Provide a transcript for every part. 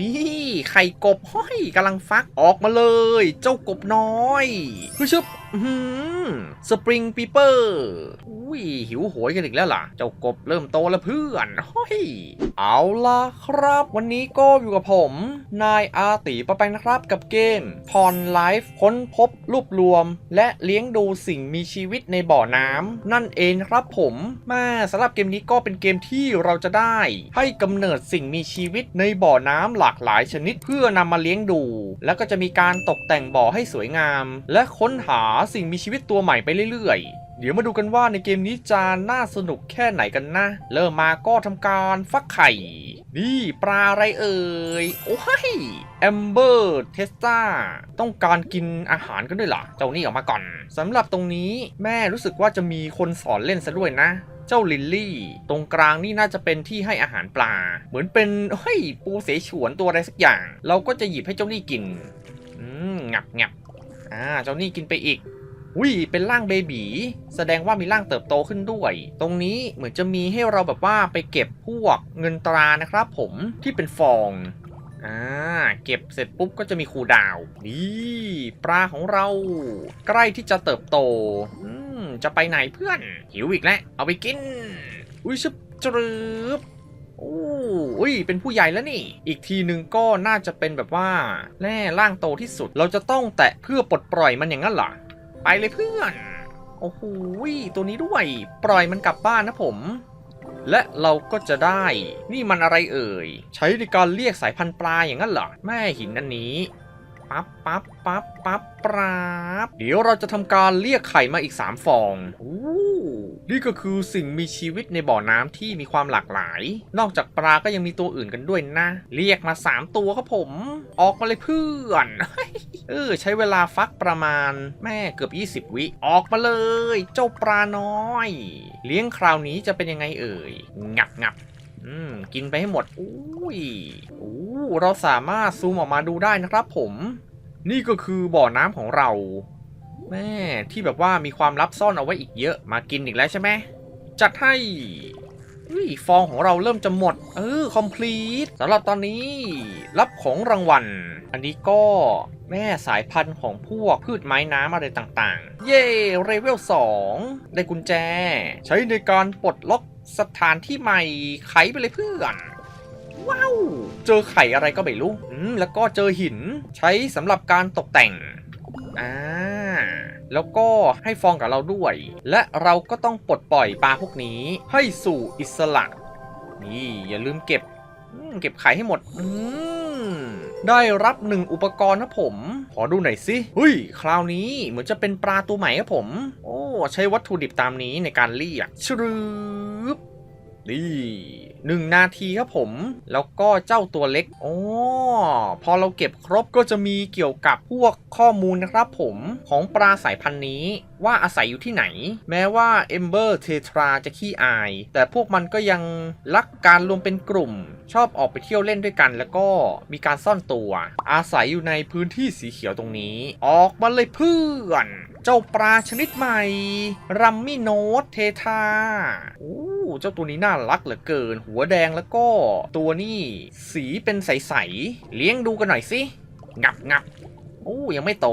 นี่ไข่กบห้อยกำลังฟักออกมาเลย เจ้ากบน้อยฮึชึบสปริงปีเปอร์ อุ้ย หิวโหยกันอีกแล้วล่ะ เจ้ากบเริ่มโตแล้วเพื่อนห้ยเอาล่ะครับ วันนี้ก็อยู่กับผม นายอาติปะแปงนะครับกับเกมพรไลฟ์ค้นพบรวบรวม และเลี้ยงดูสิ่งมีชีวิตในบ่อน้ำนั่นเองครับผมม่สำหรับเกมนี้ก็เป็นเกมที่เราจะได้ ให้กำเนิดสิ่งมีชีวิตในบ่อน้ำหลากหลายชนิดเพื่อนำมาเลี้ยงดู แล้วก็จะมีการตกแต่งบ่อให้สวยงาม และค้นหาสิ่งมีชีวิตตัวใหม่ไปเรื่อยๆ เดี๋ยวมาดูกันว่าในเกมนี้จะน่าสนุกแค่ไหนกันนะ เริ่มมาก็ทำการฟักไข่ นี่ปลาอะไรเอ่ย โอ้ยแอมเบอร์เทสตาต้องการกินอาหารกันด้วยเหรอ เจ้านี่ออกมาก่อนสำหรับตรงนี้แม่รู้สึกว่าจะมีคนสอนเล่นซะด้วยนะเจ้าลิลลี่ ตรงกลางนี่น่าจะเป็นที่ให้อาหารปลา เหมือนเป็นเฮ้ยปูเสฉวนตัวอะไรสักอย่าง เราก็จะหยิบให้เจ้านี่กิน อืมงับงับ อ่าเจ้านี่กินไปอีกอุ้ยเป็นร่างเบบีแสดงว่ามีร่างเติบโตขึ้นด้วย ตรงนี้เหมือนจะมีให้เราแบบว่าไปเก็บพวกเงินตรานะครับผมที่เป็นฟองอ่าเก็บเสร็จปุ๊บก็จะมีคูดาวน์นี่ปลาของเรา ใกล้ที่จะเติบโตอืมจะไปไหนเพื่อน หิวอีกแล้วเอาไปกิน อุ้ยชึบจรึบ โอ้ยเป็นผู้ใหญ่แล้วนี่ อีกทีหนึ่งก็น่าจะเป็นแบบว่าแร่ร่างโตที่สุด เราจะต้องแตะเพื่อปลดปล่อยมันอย่างนั้นเหรอไปเลยเพื่อน โอ้โหตัวนี้ด้วย ปล่อยมันกลับบ้านนะผม และเราก็จะได้ นี่มันอะไรเอ่ย ใช้ในการเรียกสายพันธุ์ปลาอย่างนั้นเหรอ แม่หินอันนี้ ปั๊บปั๊บปั๊บปั๊บปราบเดี๋ยวเราจะทำการเรียกไข่มาอีก 3 ฟองโอ้นี่ก็คือสิ่งมีชีวิตในบ่อน้ำที่มีความหลากหลาย นอกจากปลาก็ยังมีตัวอื่นกันด้วยนะ เรียกมา 3 ตัวครับผม ออกมาเลยเพื่อนเออใช้เวลาฟักประมาณแม่เกือบ 20 วิ ออกมาเลย เจ้าปลาน้อย เลี้ยงคราวนี้จะเป็นยังไงเอ่ย งับงับ อืม กินไปให้หมด อุ้ยอู้เราสามารถซูมออกมาดูได้นะครับผม นี่ก็คือบ่อน้ำของเรา แม่ที่แบบว่ามีความลับซ่อนเอาไว้อีกเยอะ มากินอีกแล้วใช่ไหม จัดให้อุ้ยฟองของเราเริ่มจะหมด เออ คอมพลีทสำหรับตอนนี้ รับของรางวัล อันนี้ก็แม่สายพันธุ์ของพวกพืชไม้น้ำอะไรต่างๆ เย่เลเวล2 ได้กุญแจ ใช้ในการปลดล็อก สถานที่ใหม่ไขไปเลยเพื่อน ว้าว เจอไข่อะไรก็ไม่รู้อืมแล้วก็เจอหินใช้สำหรับการตกแต่ง อ่า แล้วก็ให้ฟองกับเราด้วย และเราก็ต้องปลดปล่อยปลาพวกนี้ให้สู่อิสระ นี่อย่าลืมเก็บ เก็บไข่ให้หมด อืม ได้รับหนึ่งอุปกรณ์นะผม ขอดูหน่อยสิเฮ้ย คราวนี้เหมือนจะเป็นปลาตัวใหม่ครับผม โอ้ ใช้วัตถุดิบตามนี้ในการเรียกชรึบ นี่หนึ่งนาทีครับผม แล้วก็เจ้าตัวเล็กอ๋อพอเราเก็บครบก็จะมีเกี่ยวกับพวกข้อมูลนะครับผมของปลาสายพันธุ์นี้ว่าอาศัยอยู่ที่ไหน แม้ว่า Ember Tetra จะขี้อาย แต่พวกมันก็ยังรักการรวมเป็นกลุ่ม ชอบออกไปเที่ยวเล่นด้วยกัน แล้วก็มีการซ่อนตัว อาศัยอยู่ในพื้นที่สีเขียวตรงนี้ ออกมาเลยเพื่อน จ้าปลาชนิดใหม่ รัมมี่โนตเททาโอ้เจ้าตัวนี้น่ารักเหลือเกิน หัวแดงแล้วก็ตัวนี่สีเป็นใสๆ เลี้ยงดูกันหน่อยสิงับงับโอ้ยังไม่โต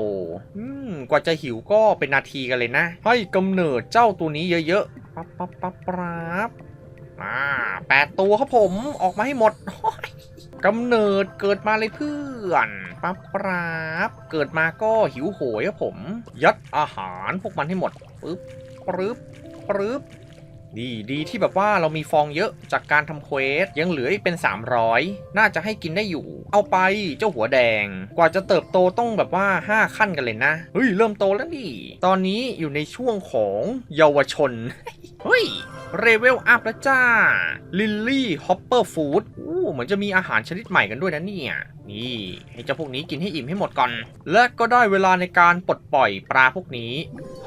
อืม กว่าจะหิวก็เป็นนาทีกันเลยนะ ให้กำเนิดเจ้าตัวนี้เยอะๆ ปั๊บปั๊บปั๊บปั๊บอ่าแปดตัวครับผม ออกมาให้หมด กำเนิดเกิดมาเลยเพื่อนปั๊บปราบเกิดมาก็หิวโหยครับผม ยัดอาหารพวกมันให้หมดปึ๊บปึ๊บปึ๊บ ดีดีที่แบบว่าเรามีฟองเยอะจากการทำเควสยังเหลืออีกเป็น 300 น่าจะให้กินได้อยู่ เอาไปเจ้าหัวแดง กว่าจะเติบโตต้องแบบว่า 5 ขั้นกันเลยนะ เฮ้ย เริ่มโตแล้วนี่ตอนนี้อยู่ในช่วงของเยาวชน เฮ้ยเรเวลอัพแล้วจ้า ลิลลี่ฮอปเปอร์ฟู้ดอู้เหมือนจะมีอาหารชนิดใหม่กันด้วยนะเนี่ย นี่ให้เจ้าพวกนี้กินให้อิ่มให้หมดก่อน และก็ได้เวลาในการปลดปล่อยปลาพวกนี้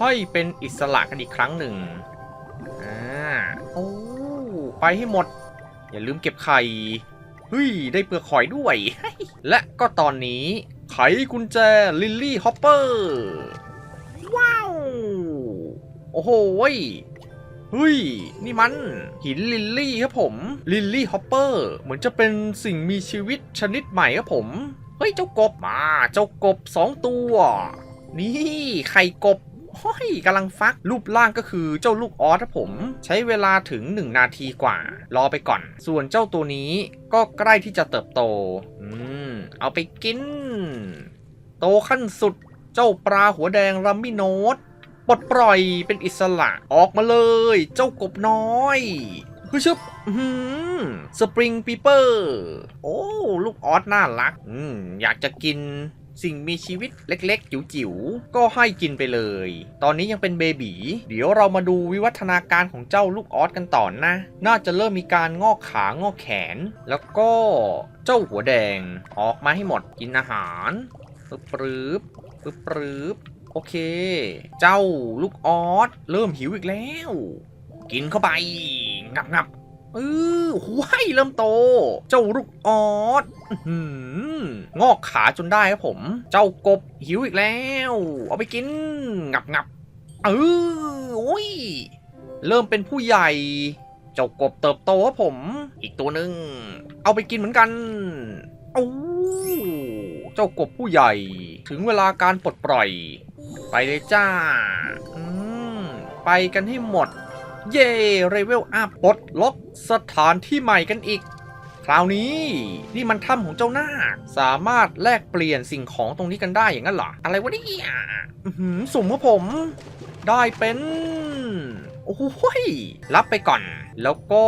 ให้เป็นอิสระกันอีกครั้งหนึ่ง โอ้ไปให้หมด อย่าลืมเก็บไข่เฮ้ย ได้เปลือกหอยด้วย และก็ตอนนี้ ไขกุญแจ ลิลลี่ฮอปเปอร์ ว้าว โอ้โหเฮ้ย นี่มัน หินลิลลี่ครับผม ลิลลี่ฮอปเปอร์ เหมือนจะเป็นสิ่งมีชีวิตชนิดใหม่ครับผม เฮ้ย เจ้ากบมา เจ้ากบสองตัว นี่ ไข่กบ ห้อยกำลังฟักรูปร่างก็คือเจ้าลูกออสครับผม ใช้เวลาถึง 1 นาทีกว่า รอไปก่อน ส่วนเจ้าตัวนี้ก็ใกล้ที่จะเติบโต อืม เอาไปกิน โตขั้นสุดเจ้าปลาหัวแดงรัมมี่โนตปลดปล่อยเป็นอิสระออกมาเลย เจ้ากบน้อยคือชึบสปริงปีเปอร์ โอ้ ลูกออสน่ารัก อืม อยากจะกิน สิ่งมีชีวิตเล็ก ๆ จิ๋วๆ ก็ให้กินไปเลย ตอนนี้ยังเป็นเบบีเดี๋ยวเรามาดูวิวัฒนาการของเจ้าลูกออสกันต่อนะน่าจะเริ่มมีการงอกขางอกแขน แล้วก็เจ้าหัวแดงออกมาให้หมดกินอาหารปึ๊บปรื๊บปึ๊บปรื๊บโอเค เจ้าลูกออสเริ่มหิวอีกแล้ว กินเข้าไปงับงับ เออหัวให้เริ่มโต เจ้าลูกออสอื้อหืองอกขาจนได้ครับผม เจ้ากบหิวอีกแล้ว เอาไปกิน งับงับเออโอ้ย เริ่มเป็นผู้ใหญ่ เจ้ากบเติบโตครับผม อีกตัวหนึ่ง เอาไปกินเหมือนกันโอ้เจ้ากบผู้ใหญ่ ถึงเวลาการปลดปล่อย ไปเลยจ้า ไปกันให้หมด เย่เรเวลอัพปลดล็อกสถานที่ใหม่กันอีก คราวนี้นี่มันถ้ำของเจ้านาคสามารถแลกเปลี่ยนสิ่งของตรงนี้กันได้อย่างนั้นเหรอ อะไรวะเนี่ยอื้อหือสุ่มครับผม ได้เป็น โอ้โหยรับไปก่อน แล้วก็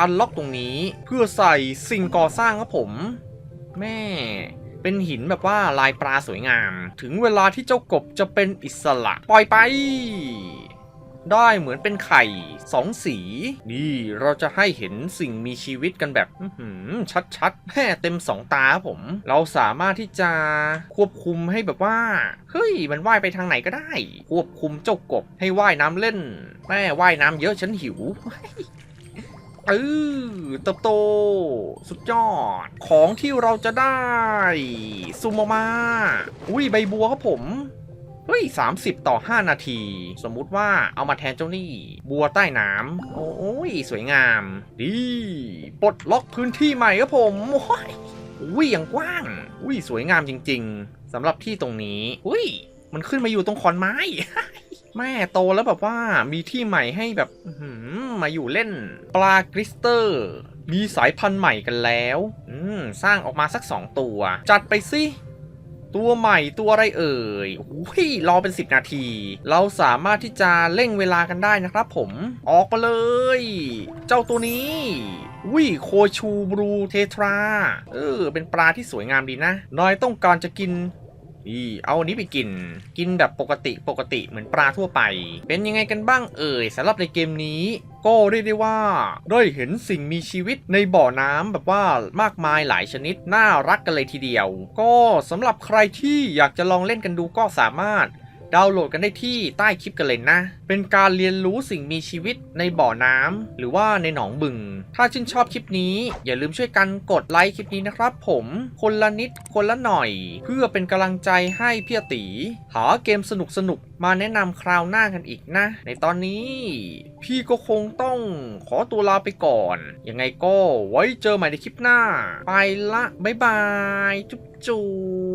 อันล็อกตรงนี้เพื่อใส่สิ่งก่อสร้างครับผม แม่เป็นหินแบบว่าลายปลาสวยงาม ถึงเวลาที่เจ้ากบจะเป็นอิสระ ปล่อยไป ได้เหมือนเป็นไข่สองสี นี่เราจะให้เห็นสิ่งมีชีวิตกันแบบหือชัดๆแม่เต็มสองตาผม เราสามารถที่จะควบคุมให้แบบว่า เฮ้ย มันว่ายไปทางไหนก็ได้ ควบคุมเจ้ากบให้ว่ายน้ำเล่น แม่ว่ายน้ำเยอะฉันหิวเออเติบโต สุดยอด ของที่เราจะได้ ซูมมา อุ้ยใบบัวครับผม เฮ้ย30ต่อ5นาที สมมุติว่าเอามาแทนเจ้านี่ บัวใต้น้ำโอ้ย สวยงาม ดี ปลดล็อกพื้นที่ใหม่ครับผมโอ้ยอุ้ยอย่างกว้าง อุ้ยสวยงามจริง ๆสำหรับที่ตรงนี้ อุ้ย มันขึ้นมาอยู่ตรงขอนไม้ แม่โตแล้วแบบว่ามีที่ใหม่ให้แบบมาอยู่เล่น ปลากริสเตอร์ มีสายพันธุ์ใหม่กันแล้ว อืม สร้างออกมาสัก2ตัว จัดไปสิ ตัวใหม่ตัวอะไรเอ่ยโอ้ยรอเป็น 10 นาที เราสามารถที่จะเร่งเวลากันได้นะครับผม ออกมาเลย เจ้าตัวนี้วิโคชูบรูเททรา เออ เป็นปลาที่สวยงามดีนะนอยต้องการจะกิน นี่เอาอันนี้ไปกิน กินแบบปกติปกติเหมือนปลาทั่วไป เป็นยังไงกันบ้างเอ่ยสำหรับในเกมนี้ ก็เรียกได้ว่าได้เห็นสิ่งมีชีวิตในบ่อน้ำแบบว่ามากมายหลายชนิด น่ารักกันเลยทีเดียว ก็สำหรับใครที่อยากจะลองเล่นกันดูก็สามารถ ดาวน์โหลดกันได้ที่ใต้คลิปกันเลยนะ เป็นการเรียนรู้สิ่งมีชีวิตในบ่อน้ำหรือว่าในหนองบึง ถ้าชื่นชอบคลิปนี้ อย่าลืมช่วยกันกดไลค์คลิปนี้นะครับผมคนละนิดคนละหน่อย เพื่อเป็นกำลังใจให้พี่ตีหาเกมสนุกสนุกๆมาแนะนำคราวหน้ากันอีกนะ ในตอนนี้ พี่ก็คงต้องขอตัวลาไปก่อน ยังไงก็ไว้เจอใหม่ในคลิปหน้า ไปละ บ๊ายบาย จุ๊บจุ๊บ